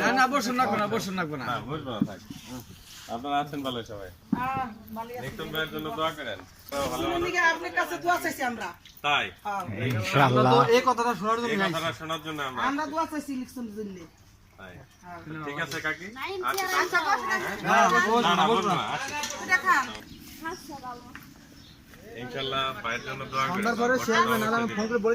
না না বসুন না না বসুন না না। না বসবো না থাক। আপনারা আছেন ভালো সবাই। ভাইয়ের জন্য দোয়া করেন। তো ভালো মানুষ আপনার কাছে দোয়া চাইছি আমরা। তাই? আমরা এই কথাটা শোনার এই কথাটা শোনার জন্য আমরা আমরা দোয়া চাইছি ইলেকশন জন্য। ঠিক আছে কাকি? আচ্ছা না না না না বসুন না। না আচ্ছা। ইনশাআল্লাহ ভাইয়ের জন্য দোয়া করেন। সন্ধ্যার পরে সে আসবে আমি ফোন করে বলে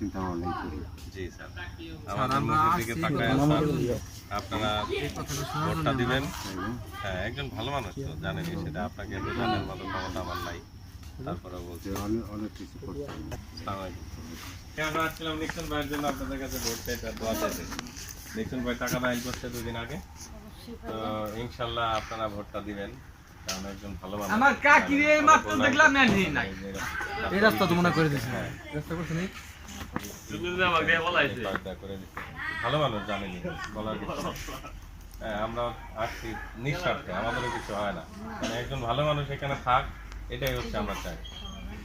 আপনার কাছে আমরা আবার ছেড়ে ফেললে অবশ্যই তা আপনি আমার মাঝে একটা করতে কি খবর কার জি স্যার আমাদের মুখের দিকে তাকায় স্যার আপনারা ভোটটা দিবেন। হ্যাঁ একজন ভালো মানুষ তো জানেনই সেটা আপনাকে বোঝানোর মতো ক্ষমতা আমার নাই। তারপরে বলছি। আসসালামু আলাইকুম। কেন আসছিলাম নিক্সন ভাইয়ের জন্য আপনাদের কাছে ভোট চাইতে দোয়া চাইতে। নিক্সন ভাই টাকা করছে দুদিন আগে। তো ইনশাল্লাহ আপনারা ভোটটা দিবেন কারণ একজন ভালো মানুষ। আমার কাকি রে মাত্র দেখলাম না এই এই রাস্তা তো মনে করে দিছি রাস্তা করছ ভালো মানুষ বলার হ্যাঁ আমরা আসছি নিঃস্বার্থে আমাদেরও কিছু হয় না। মানে একজন ভালো মানুষ এখানে থাক এটাই হচ্ছে আমরা চাই।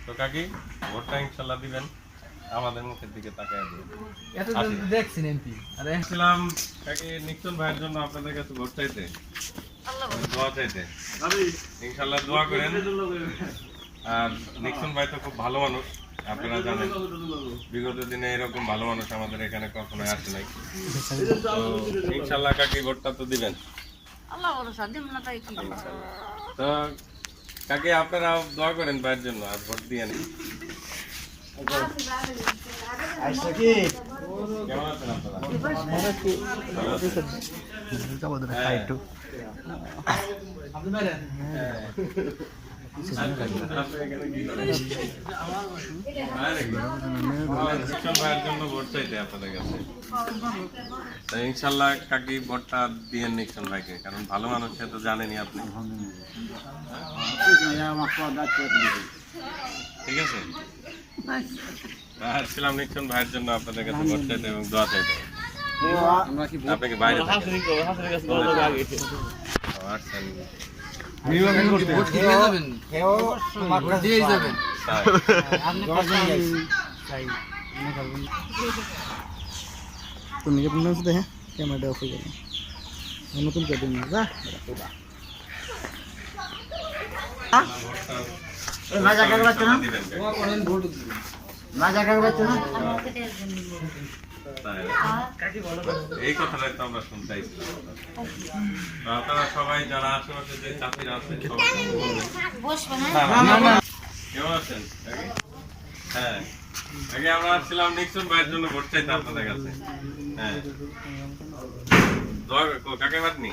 তো কাকি ভোটটা ইনশাল্লাহ দিবেন আমাদের মুখের দিকে তাকায় দিবেন। দেখছেন এমপি? আরে ছিলাম কাকি নিক্সন ভাইয়ের জন্য আপনাদের কাছে ভোট চাইতে। দোয়া চাইতে। ইনশাল্লাহ দোয়া করেন। আর নিক্সন ভাই তো খুব ভালো মানুষ। আপনারা জানেন বিগত দিনে এরকম ভালো মানুষ আমাদের এখানে কখনোই আসে নাই। তো ইনশাল্লাহ কাকি ভোটটা তো দিবেন। আল্লাহ ভরসা দিব না তাই কি? তো কাকি আপনারা দোয়া করেন ভাইয়ের জন্য আর ভোট দিয়ে নিন। কেমন আছেন আপনারা? ইনশাল্লাহ কাকি ভোটটা দিয়ে নিচ্ছেন ভাইকে কারণ ভালো মানুষ সে তো জানেনি আপনি। ঠিক আছে? আর ছিলাম নিচ্ছেন ভাইয়ের জন্য আপনাদের কাছে ভোট চাইতে এবং দোয়া চাইতে। আপনাকে বাইরে থাকেন। ও, আসছেন। ভোট দিয়ে যাবেন। ভোট দিয়ে যাবেন। তাই। তুমি যে পুনঃ দেখে ক্যামেরাটা অফ হয়ে গেল। নতুন করে দিন যা। ইনশাল্লাহ দিবেন। কাকি। করেন ভোট তাই। এই কথাটাই তো আমরা শুনতে আপনারা সবাই যারা আশেপাশে যে চাকরিরা আছেন। কেমন আছেন? হ্যাঁ। আগে আমরা নিক্সন ভাইয়ের জন্য ভোট চাইতে আপনাদের কাছে। হ্যাঁ। দোয়া ক- কাকে বাদনি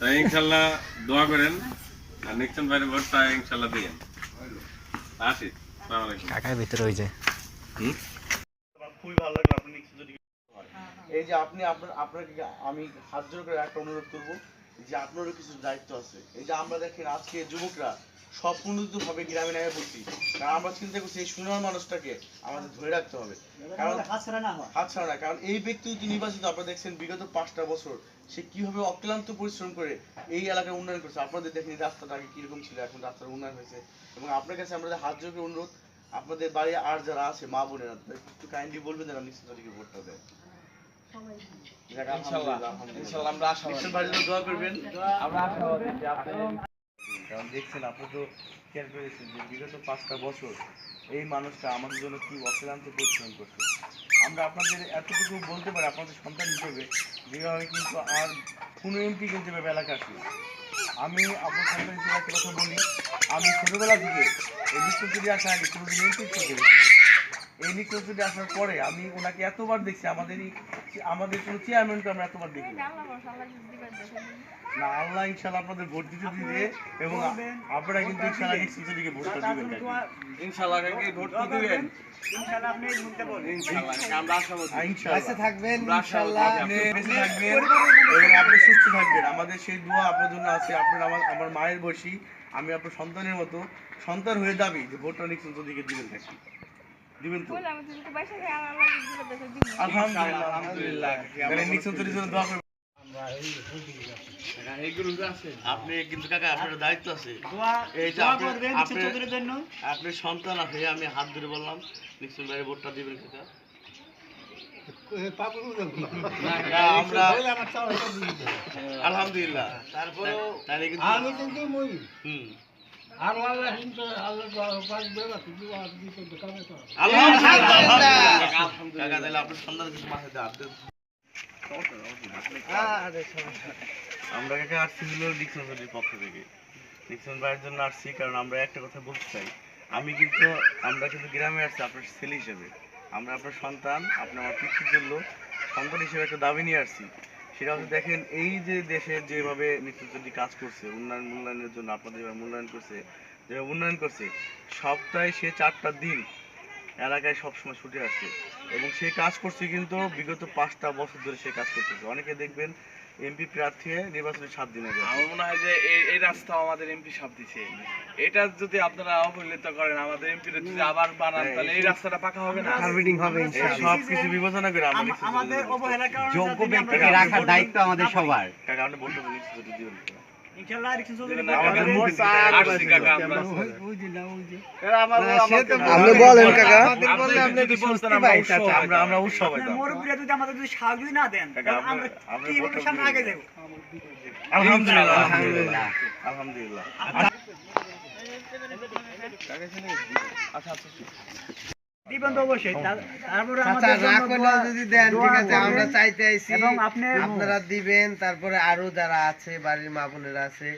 তাই ইনশাল্লাহ দোয়া করেন। আর নিক্সন ভাইয়ের ভোটটা ইনশাল্লাহ দিয়ে আসি। আসসালামু আলাইকুম। কাকার ভিতরে হয়ে যায় এই যে আপনি আপনার আপনাকে আমি হাত জোর করে একটা অনুরোধ করব যে আপনারও কিছু দায়িত্ব আছে। এই যে আমরা দেখেন আজকে যুবকরা গ্রামে নেমে পড়ছি কারণ আমরা চিন্তা করছি এই সুনার মানুষটাকে আমাদের ধরে রাখতে হবে। কারণ হাত ছাড়া না কারণ এই ব্যক্তি যদি নির্বাচিত আপনারা দেখছেন বিগত পাঁচটা বছর সে কীভাবে অক্লান্ত পরিশ্রম করে এই এলাকার উন্নয়ন করছে। আপনাদের দেখেন এই রাস্তাটা আগে কীরকম ছিল এখন রাস্তার উন্নয়ন হয়েছে। এবং আপনার কাছে আমাদের হাত জোর করে অনুরোধ আপনাদের বাড়ি আর যারা আছে মা বোনেরা একটু কাইন্ডলি বলবেন যেন নিশ্চিত তারিখে ভোটটা দেয়। ইনশাআল্লাহ ইনশাআল্লাহ আমরা আশা করি দোয়া করবেন। আমরা আশাবাদী যে আপনি কারণ দেখছেন আপনি তো খেয়াল করেছেন যে বিগত পাঁচটা বছর এই মানুষটা আমাদের জন্য কি অক্লান্ত পরিশ্রম করছে। আমরা আপনাদের এতটুকু বলতে পারি আপনাদের সন্তান হিসেবে যেভাবে কিন্তু আর কোনো এমপি কিন্তু এলাকা আসবে আমি আপনার একটা কথা বলি। আমি ছোটবেলা থেকে এই বিশ্বপুরি আসা আগে কোনোদিন এমপি করতে এই নির্বাচনে আসার পরে আমি ওনাকে এতবার দেখছি আমাদের এই- আমাদের কোনো চেয়ারম্যানকে আমরা এতবার দেখি না। আল্লাহ ইনশাল্লাহ আপনাদের ভোট দিতে দিবে এবং আপনারা কিন্তু ইনশাল্লাহ নির্বাচনীকে ভোটটা দিবেন কাকি। ইনশাআল্লাহ কাকি ভোট তো দিবেন। ইনশাল্লাহ কাছে থাকবেন ইনশাআল্লাহ। আপনি বেঁচে থাকবেন এবং আপনি সুস্থ থাকবেন। আমাদের সেই দোয়া আপনার জন্য আছে। আপনার আমার আমার মায়ের বয়সী আমি আপনার সন্তানের মতো সন্তান হয়ে দাবি যে ভোটটা নির্বাচন দিকে দিবেন কাকি দিবেন তো? আলহামদুলিল্লাহ আলহামদুলিল্লাহ। তাহলে নির্বাচনের জন্য দোয়া করবেন আপনি কিন্তু কাকা আপনার দায়িত্ব আছে। সন্তান আছে আমি হাত ধরে বললাম নিশ্চয় ভাই ভোটটা দিবেন কাকা। আলহামদুলিল্লাহ। কিন্তু আপনার। আমরা কাকা পক্ষ থেকে ডিকসন ভাইয়ের জন্য কারণ আমরা একটা কথা বলতে চাই আমি কিন্তু আমরা কিন্তু গ্রামে আসছি আপনার ছেলে হিসেবে আমরা আপনার সন্তান আপনি আমার জন্য সন্তান হিসেবে একটা দাবি নিয়ে আসছি সেটা হচ্ছে দেখেন, এই যে দেশের যেভাবে নেতৃত্বটি কাজ করছে, উন্নয়ন, মূল্যায়নের জন্য আপনাদের যেভাবে মূল্যায়ন করছে, যেভাবে উন্নয়ন করছে, সপ্তাহে সে চারটা দিন এলাকায় সবসময় ছুটে আসছে। এবং সে কাজ করছে কিন্তু বিগত পাঁচটা বছর ধরে সে কাজ করতেছে। অনেকে দেখবেন এমপি প্রার্থী হয়ে নির্বাচনের সাত দিন আগে। আমার মনে হয় যে এই রাস্তা আমাদের এমপি সাপ দিছে। এটা যদি আপনারা অবহেলিত করেন আমাদের এমপি যদি আবার বানান তাহলে এই রাস্তাটা পাকা হবে না? সব কিছু বিবেচনা করে আমরা আমাদের যোগ্য ব্যক্তিকে রাখার দায়িত্ব আমাদের সবার। কারণ আপনি বলতে যদি দিবেন আমাদের ভোট আসছি কাকা আমরা আপনি বলেন কাকা। আপনি যদি বলতেন আমরা উৎসাহ আমরা আমরা উৎসব মুরব্বীরা যদি আমাদের যদি সাহায্য না দেন আমরা- আমরা আমরা কীভাবে ভোটটা সামনে আগে দেব। যাব আলহামদুলিল্লাহ। আলহামদুলিল্লাহ। আলহামদুলিল্লাহ দিবেন তো অবশ্যই। তারপরে আমাদের না জন্য করলেও দোয়া- যদি দেন ঠিক আছে আমরা চাইতে আইছি এবং আপনি আপনারা দিবেন তারপরে আরও যারা আছে বাড়ির মা বোনেরা আছে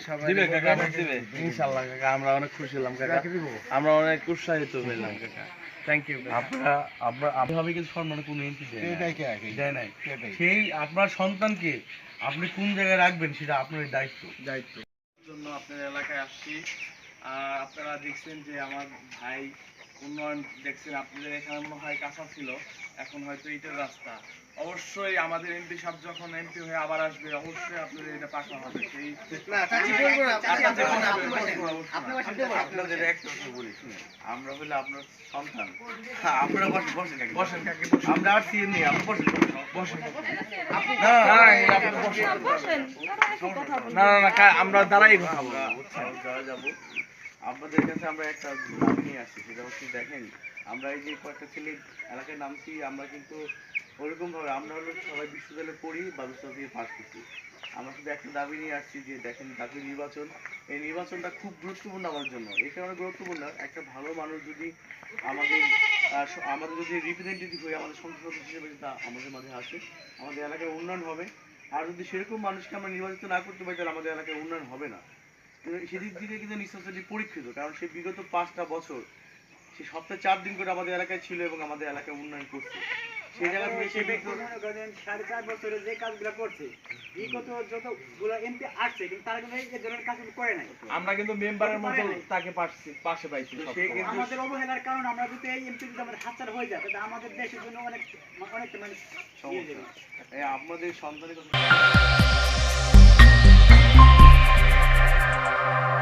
সবাই দিবে কাকা দিবে। ইনশাআল্লাহ কাকা আমরা অনেক খুশি হলাম কাকা। আমরা অনেক উৎসাহিত হইলাম কাকা। থ্যাংক ইউ আপনারা আপনার আপনি কিন্তু সম্মানে কোনো এমপি দেয় নাই। সেই আপনার সন্তানকে আপনি কোন জায়গায় রাখবেন সেটা আপনার দায়িত্ব। দায়িত্ব। জন্য আপনার এলাকায় আসছি। আর আপনারা দেখছেন যে আমার ভাই উন্নয়ন দেখছেন আপনাদের এখানে মনে হয় কাঁচা ছিল এখন হয়তো ইটের রাস্তা। অবশ্যই আমাদের এমপি সাহেব যখন এমপি হয়ে আবার আসবে অবশ্যই আপনাদের এটা পাকা হবে। সেই আপনাদের একটা কথা বলি আমরা হলে আপনার সন্তান। হ্যাঁ, আপনারা বসেন বসেন বসেন। আমরা আসছি এমনি আপনি বসেন। বসেন। না, না, আমরা দাঁড়াই কথা বলব। উৎসাহ যারা যাব। আপনাদের কাছে আমরা একটা দাবি নিয়ে আসছি সেটা হচ্ছে দেখেন, আমরা এই যে কয়েকটা ছেলে এলাকায় নামছি আমরা কিন্তু ওরকম ভাবে আমরা হলো সবাই বিশ্ববিদ্যালয়ে পড়ি বা বিশ্ববিদ্যালয় পাস করছি। আমরা শুধু একটা দাবি নিয়ে আসছি যে দেখেন, জাতীয় নির্বাচন, এই নির্বাচনটা খুব গুরুত্বপূর্ণ আমার জন্য। এই কারণে গুরুত্বপূর্ণ, একটা ভালো মানুষ যদি আমাদের আমাদের যদি রিপ্রেজেন্টেটিভ হয়ে, আমাদের সংসদ হিসেবে যদি আমাদের মাঝে আসে, আমাদের এলাকার উন্নয়ন হবে। আর যদি সেরকম মানুষকে আমরা নির্বাচিত না করতে পারি, তাহলে আমাদের এলাকায় উন্নয়ন হবে না। সেদিক থেকে কিন্তু নিঃশ্বাসটি পরীক্ষিত কারণ সে বিগত পাঁচটা বছর সে সপ্তাহে চার দিন করে আমাদের এলাকায় ছিল এবং আমাদের এলাকায় উন্নয়ন করছে সেই জায়গা থেকে সে সাড়ে চার বছরে যে কাজগুলো করছে বিগত যতগুলো এমপি আসছে কিন্তু তারা কিন্তু এই ধরনের কাজ করে নাই আমরা কিন্তু মেম্বারের মতো তাকে পাশে পাশে পাইছি তো সে সবসময়। কিন্তু আমাদের অবহেলার কারণে আমরা যদি এই এমপি যদি আমাদের হাতছাড়া হয়ে যায় তাহলে আমাদের দেশের জন্য অনেক অনেক মানে ইয়ে। আপনাদের সন্তানের কথা